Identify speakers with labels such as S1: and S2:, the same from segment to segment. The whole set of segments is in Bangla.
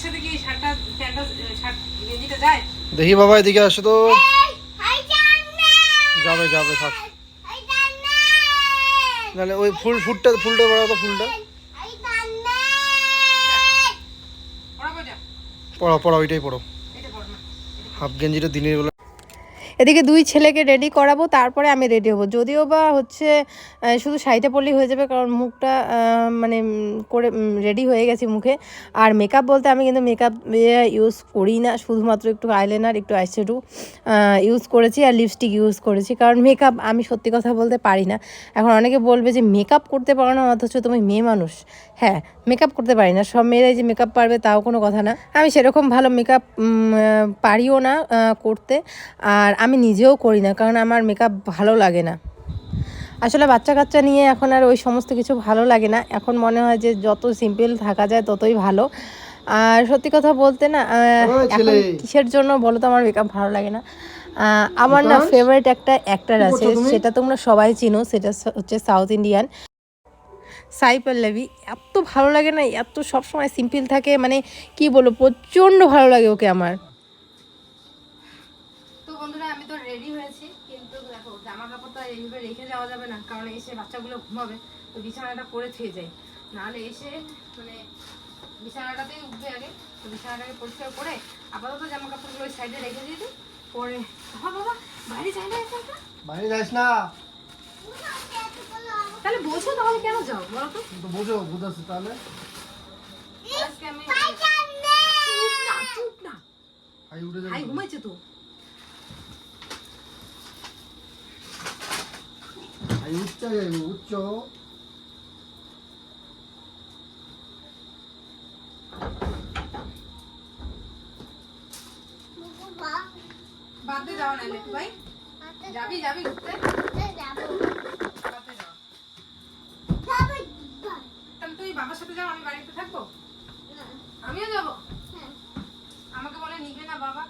S1: শার্টের সাথে কি শার্টটা প্যান্টটা শার্ট গেঞ্জিটা যায়?
S2: দেখি বাবা এদিকে আসো তো। যাবে যাবে থাক। নাহলে ওই ফুল ফুটটা ফুলটা বড় তো ফুলটা।
S1: পড়া পড়া
S2: পড়ো পড়ো ওইটাই পড়ো।
S1: এটা পড় না।
S2: হাফ গেঞ্জিটা দিনের বেলা
S3: এদিকে দুই ছেলেকে রেডি করাবো, তারপরে আমি রেডি হব। যদিও বা হচ্ছে শুধু শাড়িটা পরলেই হয়ে যাবে, কারণ মুখটা মানে করে রেডি হয়ে গেছে মুখে। আর মেকআপ বলতে আমি কিন্তু মেকআপ ইউজ করি না, শুধুমাত্র একটু আইলাইনার একটু আইশ্যাডো ইউজ করেছি আর লিপস্টিক ইউজ করেছি। কারণ মেকআপ আমি সত্যি কথা বলতে পারি না। এখন অনেকে বলবে যে মেকআপ করতে পারো না, অথচ তুমি মেয়ে মানুষ। হ্যাঁ মেকআপ করতে পারি না। সব মেয়েরাই যে মেকআপ পারবে তাও কোনো কথা না। আমি সেরকম ভালো মেকআপ পারিও না করতে। আর আমি নিজেও করি না কারণ আমার মেকআপ ভালো লাগে না। আসলে বাচ্চা কাচ্চা নিয়ে এখন আর ওই সমস্ত কিছু ভালো লাগে না। এখন মনে হয় যে যত সিম্পল থাকা যায় ততই ভালো। আর সত্যি কথা বলতে না এখন কিসের জন্য বলো তো আমার মেকআপ ভালো লাগে না? আমার না? ফেভারিট একটা অ্যাক্টার আছে সেটা তোমরা সবাই চিনো সেটা হচ্ছে সাউথ ইন্ডিয়ান সাই পল্লবী এত ভালো লাগে না এত সবসময় সিম্পল থাকে মানে কি বলব প্রচণ্ড ভালো লাগে ওকে আমার
S1: তো বন্ধুরা আমি তো রেডি হয়েছি কিন্তু দেখো জামা কাপড় তো আর এইভাবে রেখে যাওয়া যাবে না কারণ এসে বাচ্চাগুলো ঘুমাবে তো বিছানাটা করে থুয়ে যাই নাহলে এসে মানে বিছানাটাতেই উঠবে আগে তো বিছানাটাকে পরিষ্কার করে আপাতত জামা কাপড়গুলো ওই সাইডে রেখে দিয়ে দিই পরে হ্যাঁ বাবা বাইরে যাই না?
S2: বাইরে যাস না।
S1: তাহলে বোঝো তাহলে কেন যাও বলো তো।
S2: তো বোঝো বুঝাচ্ছি তাহলে।
S1: আজকে আমি চুপ না চুপ না।
S2: হাই উঠে
S1: ভাই
S2: যাবে
S1: ঘুমাইছে তো।
S2: হাই উচ্চ যাইব উচ্চ
S1: বাদে যাও না লেটু ভাই যাবি যাবি ঘুরতে যাও তাহলে তুই বাবার সাথে যাও আমি বাড়িতে থাকব আমিও যাব আমাকে বলে নিবে না বাবা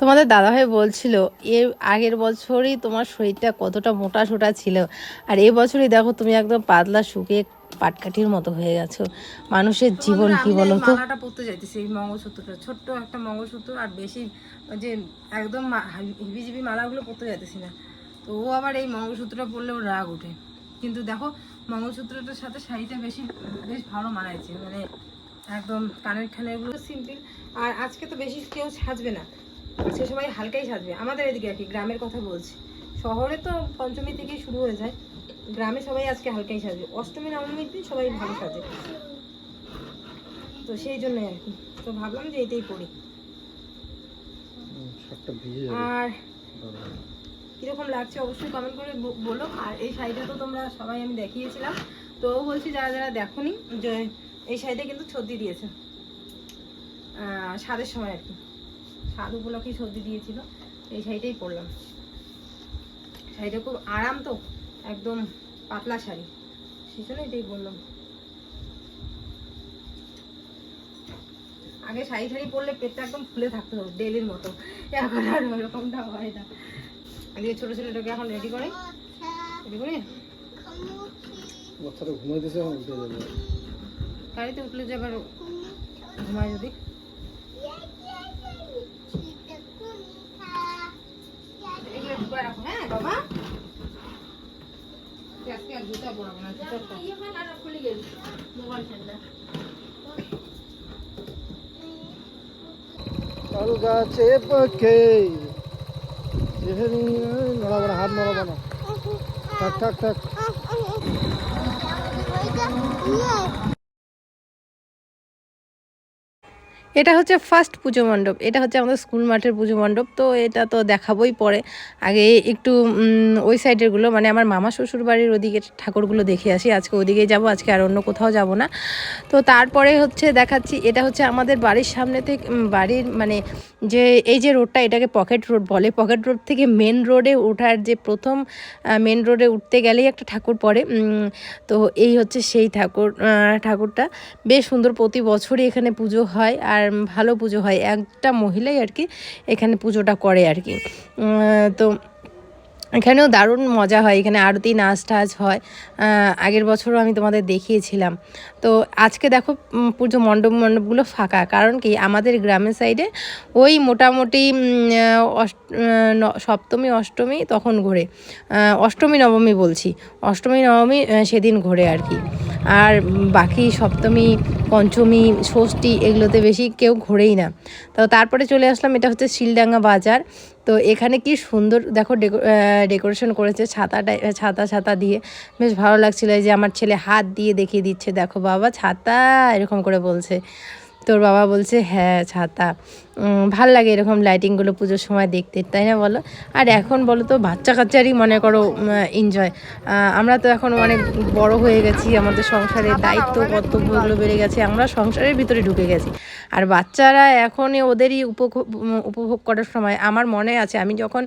S3: তোমাদের দাদাভাই বলছিল এর আগের বছরই তোমার শরীরটা কতটা মোটা সোটা ছিল আর এ বছরই দেখো তুমি একদম পাতলা শুকিয়ে পাটকাঠির মতো হয়ে গেছো। মানুষের জীবন কি বলো তো?
S1: মালাটা পরতে যাইতেছি এই মঙ্গলসূত্রটা। ছোট্ট একটা মঙ্গলসূত্র আর বেশি যে একদম হিবি জিবি মালাগুলো পড়তে যাইতেছি না। তো ও আবার এই মঙ্গলসূত্রটা পরলে ওর রাগ ওঠে। কিন্তু দেখো মঙ্গলসূত্রটার সাথে শাড়িটা বেশি বেশ ভালো মানাইছে। মানে একদম কানের ঠানেরগুলো সিম্পল। আর আজকে তো বেশি কেউ সাজবে না। আজকে সবাই হালকাই সাজবে। আমাদের এদিকে আর কি গ্রামের কথা বলছি। শহরে তো পঞ্চমী থেকেই শুরু হয়ে যায়। গ্রামে সবাই আজকে হালকাই সাজবে। অষ্টমী নবমীর দিন সবাই ভালো সাজে। তো সেই জন্যই আর কি। তো ভাবলাম যে এটাই পড়ি। আর কীরকম লাগছে অবশ্যই কমেন্ট করে বলো। আর এই শাড়িটা তো তোমরা সবাই আমি দেখিয়েছিলাম। তো বলছি যারা যারা দেখোনি যে এই শাড়িটা কিন্তু সর্দি দিয়েছে। আহ, স্বাদের সময় আর কি। স্বাদ উপলক্ষে সর্দি দিয়েছিল এই শাড়িটাই পরলাম। শাড়িটা খুব আরাম তো একদম পাতলা শাড়ি সেই জন্য এটাই বললাম আগে শাড়ি শাড়ি পরলে পেটটা একদম ফুলে থাকতো ডেলির মতো। এখন আর ওরকমটা হয় না। এদিকে ছোট ছেলেটাকে এখন রেডি করে। রেডি করে?
S2: বাচ্চাটা ঘুমাইতেছে
S1: গাড়িতে উঠলে যে আবার ঘুমায় যদি এগুলো ঢুকায় রাখো হ্যাঁ বাবা তুই আজকে আর জুতা পরাবো না জুতাটা
S2: তাল গাছে পক্ষে নড়াবো না হাত নড়াবো না থাক থাক থাক।
S3: এটা হচ্ছে ফার্স্ট পুজো মণ্ডপ। এটা হচ্ছে আমাদের স্কুল মাঠের পুজো মণ্ডপ। তো এটা তো দেখাবোই পরে। আগে একটু ওই সাইডেরগুলো মানে আমার মামা শ্বশুর বাড়ির ওদিকে ঠাকুরগুলো দেখে আসি। আজকে ওদিকেই যাব, আজকে আর অন্য কোথাও যাব না। তো তারপরে হচ্ছে দেখাচ্ছি, এটা হচ্ছে আমাদের বাড়ির সামনে থেকে বাড়ির মানে যে, এই যে রোডটা এটাকে পকেট রোড বলে। পকেট রোড থেকে মেন রোডে ওঠার যে প্রথম মেন রোডে উঠতে গেলেই একটা ঠাকুর পড়ে। তো এই হচ্ছে সেই ঠাকুর ঠাকুরটা। বেশ সুন্দর, প্রতি বছরই এখানে পুজো হয়। আর ভালো পুজো হয়। একটা মহিলাই আর কি এখানে পুজোটা করে আর কি। তো এখানেও দারুণ মজা হয়। এখানে আরতি নাচ টাচ হয় আগের বছরও আমি তোমাদের দেখিয়েছিলাম। তো আজকে দেখো পুজো মণ্ডপ, মণ্ডপগুলো ফাঁকা। কারণ কি? আমাদের গ্রামের সাইডে ওই মোটামুটি সপ্তমী, অষ্টমী তখন ঘোরে। অষ্টমী, নবমী বলছি। অষ্টমী, নবমী সেদিন ঘোরে আর কি। আর বাকি সপ্তমী, পঞ্চমী, ষষ্ঠী এগুলোতে বেশি কেউ ঘোরেই না। তো তারপরে চলে আসলাম, এটা হচ্ছে শিলডাঙ্গা বাজার। তো এখানে কি সুন্দর, দেখো ডেকোরেশন করেছে ছাতাটা ছাতা ছাতা দিয়ে। বেশ ভালো লাগছিল যে আমার ছেলে হাত দিয়ে দেখিয়ে দিচ্ছে, দেখো বাবা, ছাতা, এরকম করে বলছে। তোর বাবা বলছে হ্যাঁ ছাতা। ভালো লাগে এরকম লাইটিংগুলো পুজোর সময় দেখতে, তাই না বলো? আর এখন বলো তো, বাচ্চা কাচ্চারই মনে করো এনজয় আমরা তো এখন অনেক বড় হয়ে গেছি আমাদের সংসারের দায়িত্ব কর্তব্যগুলো বেড়ে গেছে, আমরা সংসারের ভিতরে ঢুকে গেছি। আর বাচ্চারা এখন ওদেরই উপভোগ উপভোগ করার সময়। আমার মনে আছে, আমি যখন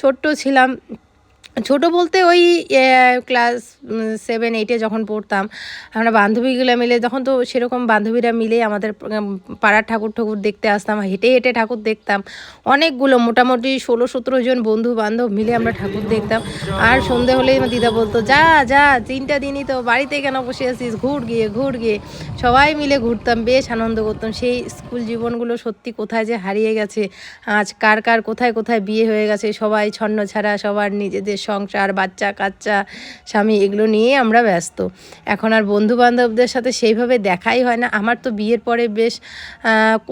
S3: ছোট্ট ছিলাম ছোট বলতে ওই ক্লাস সেভেন এইটে যখন পড়তাম, আমরা বান্ধবীগুলো মিলে যখন তো সেরকম বান্ধবীরা মিলে আমাদের পাড়ার ঠাকুর ঠাকুর দেখতে আসতাম, হেঁটে হেঁটে ঠাকুর দেখতাম। অনেকগুলো মোটামুটি ষোলো, সতেরো জন বন্ধু বান্ধব মিলে আমরা ঠাকুর দেখতাম। আর সন্ধে হলেই আমার দিদা বলতো, যা যা, তিনটা দিনই তো বাড়িতে কেন বসে আছিস? ঘুর গিয়ে ঘুর গিয়ে। সবাই মিলে ঘুরতাম, বেশ আনন্দ করতাম। সেই স্কুল জীবনগুলো সত্যি কোথায় যে হারিয়ে গেছে, আজ কার কার কোথায় কোথায় বিয়ে হয়ে গেছে, সবাই ছন্ন ছাড়া সবার নিজেদের সংসার, বাচ্চা, কাচ্চা, স্বামী এগুলো নিয়ে আমরা ব্যস্ত। এখন আর বন্ধু বান্ধবদের সাথে সেইভাবে দেখাই হয় না। আমার তো বিয়ের পরে বেশ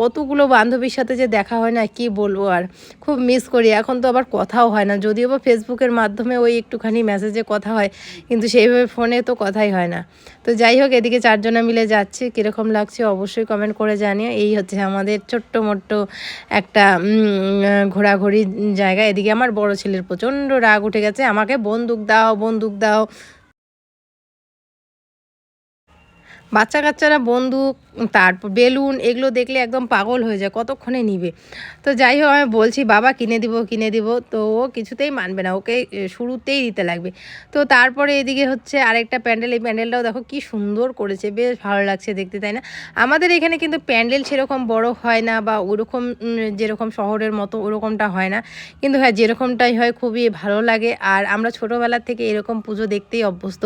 S3: কতগুলো বান্ধবীর সাথে যে দেখা হয় না, কি বলব আর? খুব মিস করি। এখন তো আবার কথাও হয় না। যদিও বা ফেসবুকের মাধ্যমে ওই একটুখানি মেসেজে কথা হয়, কিন্তু সেইভাবে ফোনে তো কথাই হয় না। তো যাই হোক, এদিকে চারজনে মিলে যাচ্ছি। কীরকম লাগছে অবশ্যই কমেন্ট করে জানিও। এই হচ্ছে আমাদের ছোট্ট মোট্ট একটা ঘোরাঘুরি জায়গা। এদিকে আমার বড় ছেলের প্রচণ্ড রাগ উঠে গেছে। আমাকে বন্দুক দাও বন্দুক দাও। বাচ্চা কাচ্চারা বন্দুক তারপর বেলুন এগুলো দেখলে একদম পাগল হয়ে যায়, কতক্ষণে নিবে? তো যাই হোক, আমি বলছি, বাবা, কিনে দিব কিনে দিব। তো ও কিছুতেই মানবে না, ওকে শুরুতেই দিতে লাগবে। তো তারপরে এদিকে হচ্ছে আরেকটা প্যান্ডেল, এই প্যান্ডেলটাও দেখো কি সুন্দর করেছে, বেশ ভালো লাগছে দেখতে, তাই না? আমাদের এখানে কিন্তু প্যান্ডেল সেরকম বড় হয় না বা ওরকম, যেরকম শহরের মতো ওরকমটা হয় না। কিন্তু হ্যাঁ যেরকমটাই হয় খুবই ভালো লাগে। আর আমরা ছোটোবেলার থেকে এরকম পুজো দেখতেই অভ্যস্ত।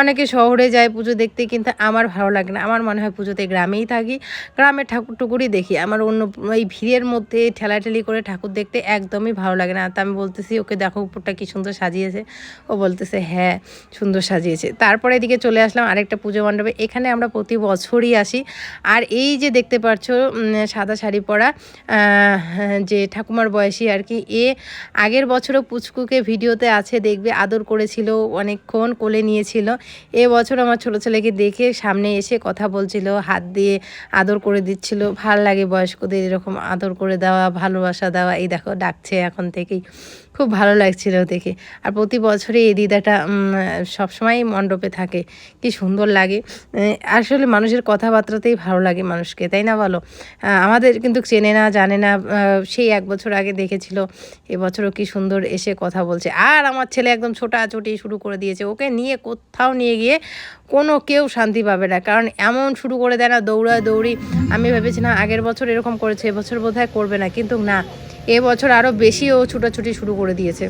S3: অনেকে শহরে যায় পুজো দেখতে, কিন্তু আমার ভালো লাগে না। আমার মনে হয় পুজোতে গ্রামেই থাকি, গ্রামের ঠাকুর টুকুরই দেখি। আমার অন্য এই ভিড়ের মধ্যে ঠেলাঠেলি করে ঠাকুর দেখতে একদমই ভালো লাগে না। তা আমি বলতেছি, ওকে দেখো, উপরটা কি সুন্দর সাজিয়েছে। ও বলতেছে হ্যাঁ সুন্দর সাজিয়েছে। তারপরে এদিকে চলে আসলাম আরেকটা পুজো মণ্ডপে। এখানে আমরা প্রতি বছরই আসি। আর এই যে দেখতে পাচ্ছ সাদা শাড়ি পরা যে ঠাকুমার বয়সী আর কি, এ আগের বছরও পুচকুকে ভিডিওতে আছে, দেখবে, আদর করেছিল, অনেকক্ষণ কোলে নিয়েছিল। এ বছর আমার ছোট ছেলেকে দেখে সামনে এসে কথা বলছিল, হাত দিয়ে আদর করে দিচ্ছিল, ভালো লাগে বয়স্কদের এরকম আদর করে দেওয়া, ভালোবাসা দেওয়া, এই দেখো, ডাকছে এখন থেকেই। খুব ভালো লাগছিল দেখে। আর প্রতি বছরে এই দিদাটা সবসময় মণ্ডপে থাকে। কি সুন্দর লাগে। আসলে মানুষের কথাবার্তাতেই ভালো লাগে মানুষকে, তাই না বলো? আমাদের কিন্তু চেনে না, জানে না সেই এক বছর আগে দেখেছিল এবছরও কি সুন্দর এসে কথা বলছে। আর আমার ছেলে একদম ছোটাছুটি শুরু করে দিয়েছে, ওকে নিয়ে কোথাও নিয়ে গিয়ে কোনো কেউ শান্তি পাবে না। কারণ এমন শুরু করে দেয় না দৌড়া দৌড়ি। আমি ভেবেছিলাম আগের বছর এরকম করেছে এবছর বোধহয় করবে না, কিন্তু না। এবছর আরও বেশি ও ছুটাছুটি শুরু করে দিয়েছে.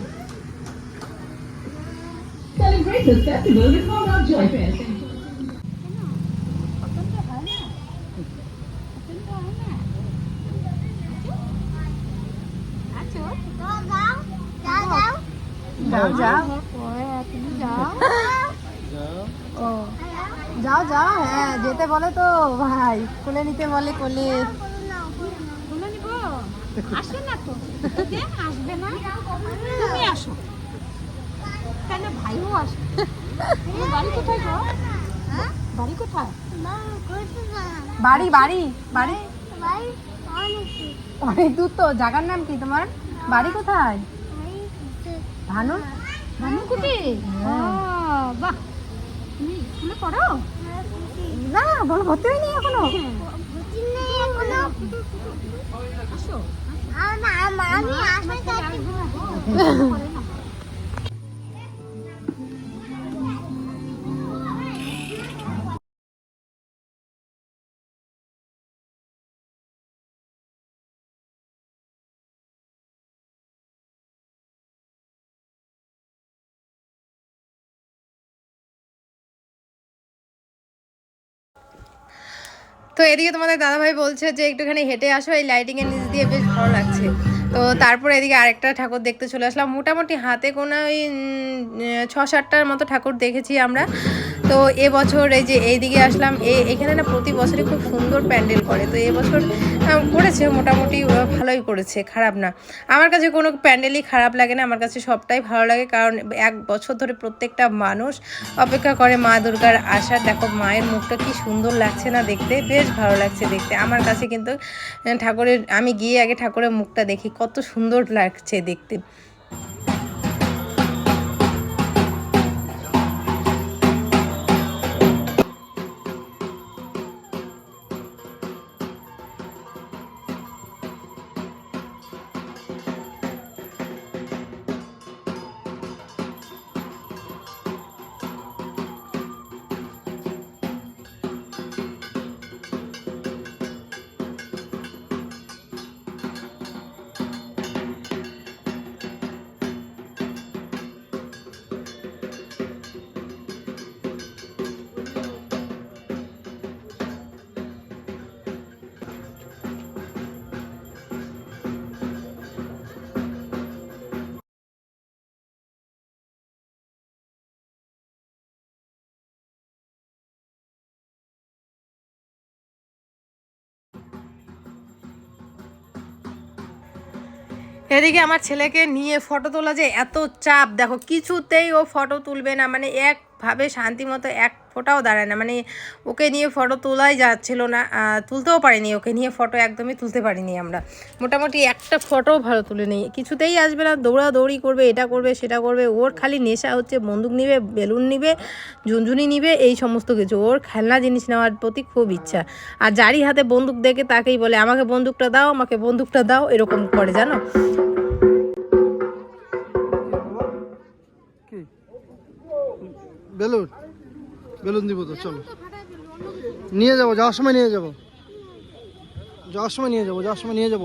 S3: যাও যাও। যাও হ্যাঁ যেতে বলে তো, ভাই। কোলে নিতে বলে কোলে
S4: আসে না তো। আসবে না। তুমি আসো। কেন ভাইও আসে? তোমার বাড়ি কোথায় গো? বাড়ি কোথায়?
S3: বাড়ি বাড়ি বাড়ি। অনেক দূর তো জায়গার নাম কি তোমার? বাড়ি কোথায়? ভানু?
S4: ভানুকুটি বাহ। তুমি স্কুলে পড়ো?
S3: না বলো ভর্তি হয়নি এখনও।
S4: আসো।
S1: เอา
S5: หนาหม
S4: าไม่อยากให้
S3: তো এদিকে তোমাদের দাদাভাই বলছে যে একটুখানি হেঁটে আসো, এই লাইটিং এর নিচ দিয়ে বেশ ভালো লাগছে। তো তারপরে এদিকে আরেকটা ঠাকুর দেখতে চলে আসলাম। মোটামুটি হাতে কোনো ওই ছ সাতটার মতো ঠাকুর দেখেছি আমরা। তো এবছর এই যে এইদিকে আসলাম এখানে না প্রতি বছরই খুব সুন্দর প্যান্ডেল করে। তো এবছর করেছে, মোটামুটি ভালোই করেছে, খারাপ না। আমার কাছে কোনো প্যান্ডেলই খারাপ লাগে না, আমার কাছে সবটাই ভালো লাগে, কারণ এক বছর ধরে প্রত্যেকটা মানুষ অপেক্ষা করে মা দুর্গার আসার দেখো, মায়ের মুখটা কি সুন্দর লাগছে না দেখতে, বেশ ভালো লাগছে দেখতে। আমার কাছে কিন্তু ঠাকুরের, আমি গিয়ে আগে ঠাকুরের মুখটা দেখি, কত সুন্দর লাগছে দেখতে। এদিকে আমার ছেলেকে নিয়ে ফটো তোলা যে এত চাপ, দেখো কিছুতেই ও ফটো তুলবে না মানে একভাবে শান্তি মতো এক ফোটাও দাঁড়ায় না। মানে ওকে নিয়ে ফটো তোলাই যাচ্ছিল না তুলতেও পারিনি। ওকে নিয়ে ফটো একদমই তুলতে পারিনি আমরা। মোটামুটি একটা ফটোও ভালো তুলে নেই। কিছুতেই আসবে না, দৌড়াদৌড়ি করবে, এটা করবে, সেটা করবে। ওর খালি নেশা হচ্ছে বন্দুক নিবে, বেলুন নিবে, ঝুনঝুনি নিবে, এই সমস্ত কিছু। ওর খেলনা জিনিস নেওয়ার প্রতি খুব ইচ্ছা। আর যারই হাতে বন্দুক দেখে তাকেই বলে, আমাকে বন্দুকটা দাও, আমাকে বন্দুকটা দাও। এরকম করে, জানো?
S2: বেলুন? বেলুন দিব তো চলো। নিয়ে যাব যাওয়ার সময় নিয়ে যাব। যাওয়ার সময় নিয়ে যাব যাওয়ার সময় নিয়ে যাব।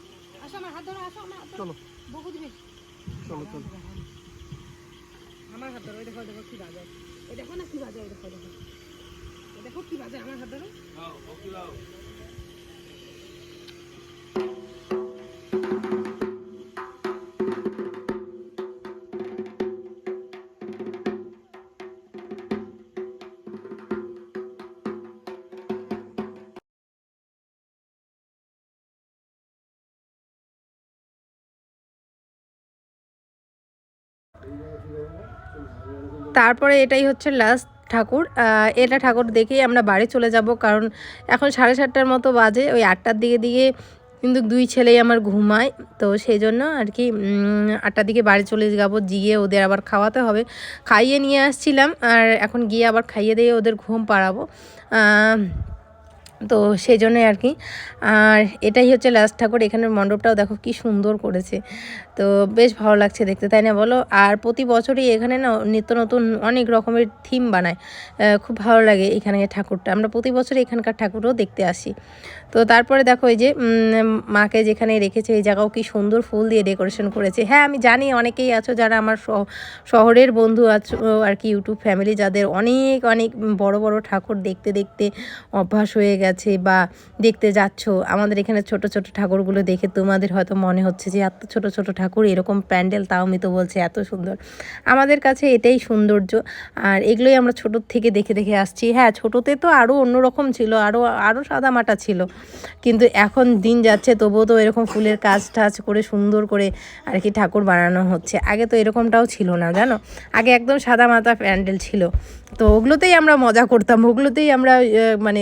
S1: আসো আমার হাত ধরো আসো আমার
S2: চলো।
S1: বকু দিবে।
S2: চলো চলো।
S1: আমার হাত ধরো দেখো ওই দেখো কি বাজায় এই দেখো না কি বাজে ওই দেখো দেখো। দেখো কি বাজে আমার হাত ধরো।
S3: তারপরে এটাই হচ্ছে লাস্ট ঠাকুর। এটা ঠাকুর দেখেই আমরা বাড়ি চলে যাব, কারণ এখন সাড়ে সাতটার মতো বাজে, ওই আটটার দিকে দিকে কিন্তু দুই ছেলেই আমার ঘুমায়, তো সেই জন্য আর কি আটটার দিকে বাড়ি চলে যাব, গিয়ে ওদের আবার খাওয়াতে হবে। খাইয়ে নিয়ে আসছিলাম, আর এখন গিয়ে আবার খাইয়ে দিয়ে ওদের ঘুম পাড়াবো। তো সেই জন্যই আর কি। আর এটাই হচ্ছে লাস্ট ঠাকুর, এখানের মণ্ডপটাও দেখো কি সুন্দর করেছে। তো বেশ ভালো লাগছে দেখতে, তাই না বলো? আর প্রতি বছরই এখানে না নিত্য নতুন অনেক রকমের থিম বানায়। খুব ভালো লাগে এখানে ঠাকুরটা। আমরা প্রতি বছর এখানকার ঠাকুরও দেখতে আসি। তো তারপরে দেখো এই যে মাকে যেখানে রেখেছে, এই জায়গাও কি সুন্দর ফুল দিয়ে ডেকোরেশন করেছে। হ্যাঁ আমি জানি অনেকেই আছো যারা আমার শহরের বন্ধু আছো আর কি, ইউটিউব ফ্যামিলি, যাদের অনেক অনেক বড় বড় ঠাকুর দেখতে দেখতে অভ্যাস হয়ে গেছে। বা দেখতে যাচ্ছ, আমাদের এখানে ছোট ছোট ঠাকুরগুলো দেখে তোমাদের হয়তো মনে হচ্ছে যে, এত ছোট ছোট ঠাকুর, এরকম প্যান্ডেল, তাও আমি তো বলছে, এত সুন্দর। আমাদের কাছে এটাই সৌন্দর্য। আর এগুলোই আমরা ছোটোর থেকে দেখে দেখে আসছি। হ্যাঁ ছোটোতে তো আরও অন্যরকম ছিল আরও আরও সাদামাটা ছিল। কিন্তু এখন দিন যাচ্ছে, তবুও তো এরকম ফুলের কাজ টাজ করে, সুন্দর করে আর কি ঠাকুর বানানো হচ্ছে। আগে তো এরকমটাও ছিল না, জানো? আগে একদম সাদা মাথা প্যান্ডেল ছিল। তো ওগুলোতেই আমরা মজা করতাম, ওগুলোতেই আমরা মানে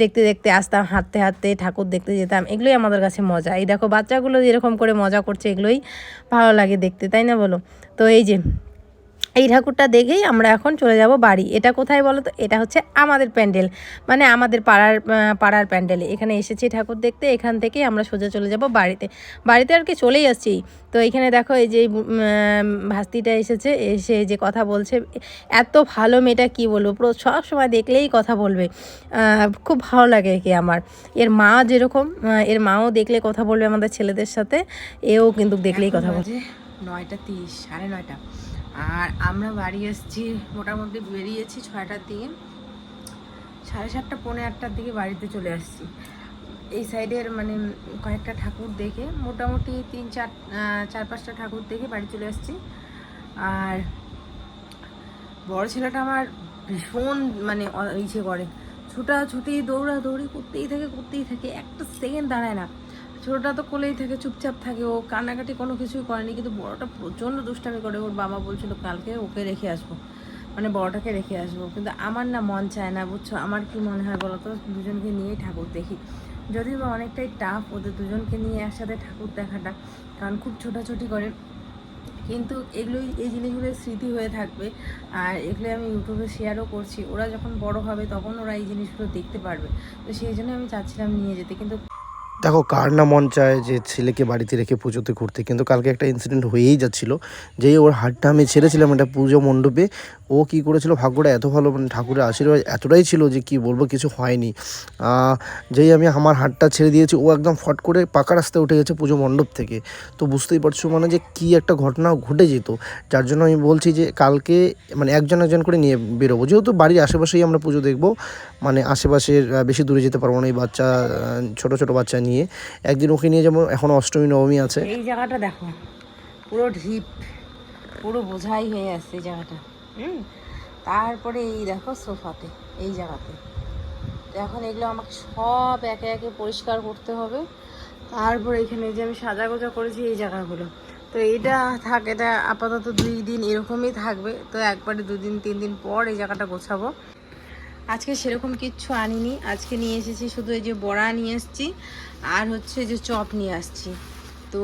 S3: দেখতে দেখতে আসতাম, হাঁটতে হাঁটতে, ঠাকুর দেখতে যেতাম, এগুলোই আমাদের কাছে মজা। এই দেখো বাচ্চাগুলো যেরকম করে মজা করছে, এগুলোই ভালো লাগে দেখতে, তাই না বলো? তো এই যে এই ঠাকুরটা দেখেই আমরা এখন চলে যাব বাড়ি। এটা কোথায় বলো তো এটা হচ্ছে আমাদের প্যান্ডেল। মানে আমাদের পাড়ার পাড়ার প্যান্ডেলে। এখানে এসেছি ঠাকুর দেখতে এখান থেকে আমরা সোজা চলে যাব বাড়িতে। বাড়িতে আর কি চলেই আসছি। তো এখানে দেখো এই যে ভাস্তিটা এসেছে এসে যে কথা বলছে এত ভালো মেয়েটা কি বলব? পুরো সব সময় দেখলেই কথা বলবে। খুব ভালো লাগে একে আমার। এর মা যেরকম এর মাও দেখলে কথা বলবে আমাদের ছেলেদের সাথে এও কিন্তু দেখলেই কথা বলবে
S1: বাজে নয়টা তিরিশ সাড়ে নয়টা। আর আমরা বাড়ি এসেছি, মোটামুটি বেরিয়েছি ছয়টার দিকে। সাড়ে সাতটা, পৌনে আটটার দিকে বাড়িতে চলে আসছি। এই সাইডের মানে কয়েকটা ঠাকুর দেখে, মোটামুটি তিন, চার চার, পাঁচটা ঠাকুর দেখে বাড়ি চলে আসছি। আর বড় ছেলেটা আমার ভীষণ মানে ইচ্ছে করে। ছুটাছুটি দৌড়া দৌড়ি করতেই থাকে করতেই থাকে, একটা সেকেন্ড দাঁড়ায় না। ছোটটা তো কোলেই থাকে, চুপচাপ থাকে। ও কান্নাকাটি কোনো কিছুই করেনি, কিন্তু বড়টা প্রচণ্ড দুষ্টামি করে। ওর বাবা বলছিল, কালকে ওকে রেখে আসব। মানে বড়টাকে রেখে আসব। কিন্তু আমার না মন চায় না, বুঝছ? আমার কি মনে হয় বলো তো দুজনকে নিয়েই ঠাকুর দেখি। যদিও বা অনেকটাই টাফ ওদের দুজনকে নিয়ে একসাথে ঠাকুর দেখাটা, কারণ খুব ছোটাছুটি করে। কিন্তু এগুলোই, এই জিনিসগুলো স্মৃতি হয়ে থাকবে। আর এগুলো আমি ইউটিউবে শেয়ারও করছি। ওরা যখন বড় হবে, তখন ওরা এই জিনিসগুলো দেখতে পারবে। তো সেই জন্য আমি চাচ্ছিলাম নিয়ে যেতে। কিন্তু
S2: দেখো, কার না মন চায় যে ছেলেকে বাড়িতে রেখে পুজোতে ঘুরতে? কিন্তু কালকে একটা ইনসিডেন্ট হয়েই যাচ্ছিল, যেই ওর হাতটা আমি ছেড়েছিলাম একটা পুজো মণ্ডপে, ও কি করেছিল? ভাগ্যটা এত ভালো মানে ঠাকুরের আশীর্বাদ এতটাই ছিল যে কি বলব, কিছু হয়নি। যেই আমি আমার হাতটা ছেড়ে দিয়েছি, ও একদম ফট করে পাকা রাস্তায় উঠে গেছে পুজো মণ্ডপ থেকে। তো বুঝতেই পারছ মানে যে কি একটা ঘটনা ঘটে যেত। যার জন্য আমি বলছি যে কালকে মানে একজন একজন করে নিয়ে বেরোবো। যেহেতু বাড়ির আশেপাশেই আমরা পুজো দেখব মানে আশেপাশের বেশি দূরে যেতে পারব না, এই বাচ্চা ছোট ছোট বাচ্চা নিয়ে। একদিন ওকে নিয়ে যেমন এখন অষ্টমী, নবমী আছে।
S1: এই জায়গাটা দেখো, পুরো ঢিপ, পুরো বোঝাই হয়ে এই জায়গাটা। হুম? তারপরে এই দেখো সোফাতে, এই জায়গাতে। এখন এগুলো আমাকে সব একে একে পরিষ্কার করতে হবে। তারপরে এখানে যে আমি সাজা গোজা করেছি এই জায়গাগুলো। তো এটা থাক, এটা আপাতত দুই দিন এরকমই থাকবে। তো একবারে দুদিন, তিন দিন পর এই জায়গাটা গোছাবো। আজকে সেরকম কিচ্ছু আনিনি। আজকে নিয়ে এসেছি শুধু এই যে বড়া নিয়ে এসেছি। আর হচ্ছে যে চপ নিয়ে আসছি। তো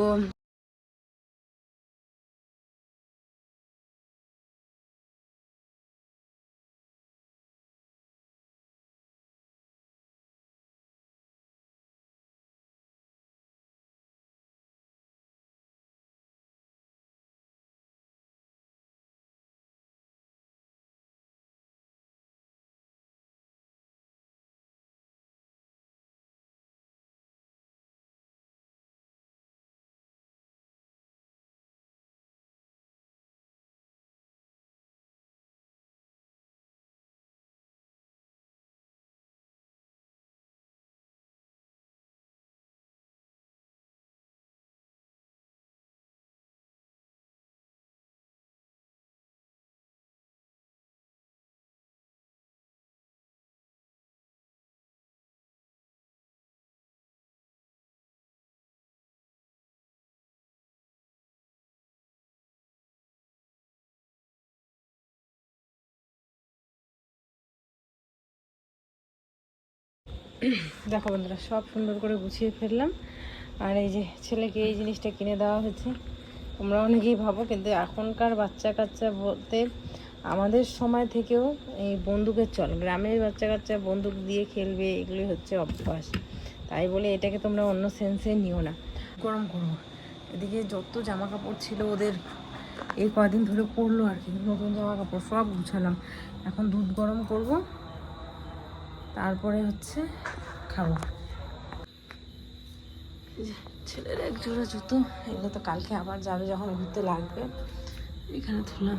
S3: দেখো বন্ধুরা, সব সুন্দর করে গুছিয়ে ফেললাম। আর এই যে ছেলেকে এই জিনিসটা কিনে দেওয়া হয়েছে, তোমরা অনেকেই ভাবো, কিন্তু এখনকার বাচ্চা কাচ্চা বলতে আমাদের সময় থেকেও এই বন্দুকের চল, গ্রামের বাচ্চা কাচ্চা বন্দুক দিয়ে খেলবে এগুলি হচ্ছে অভ্যাস। তাই বলে এটাকে তোমরা অন্য সেন্সে নিও না। গরম করব এদিকে যত জামা কাপড় ছিল ওদের এই কদিন ধরে পরলো আর কি, নতুন জামা কাপড় সব গুছালাম। এখন দুধ গরম করব তারপরে হচ্ছে খাব। ছেলের এক জোড়া জুতো, এগুলো তো কালকে আবার যাবে যখন ঘুরতে লাগবে। এখানে ধুলাম।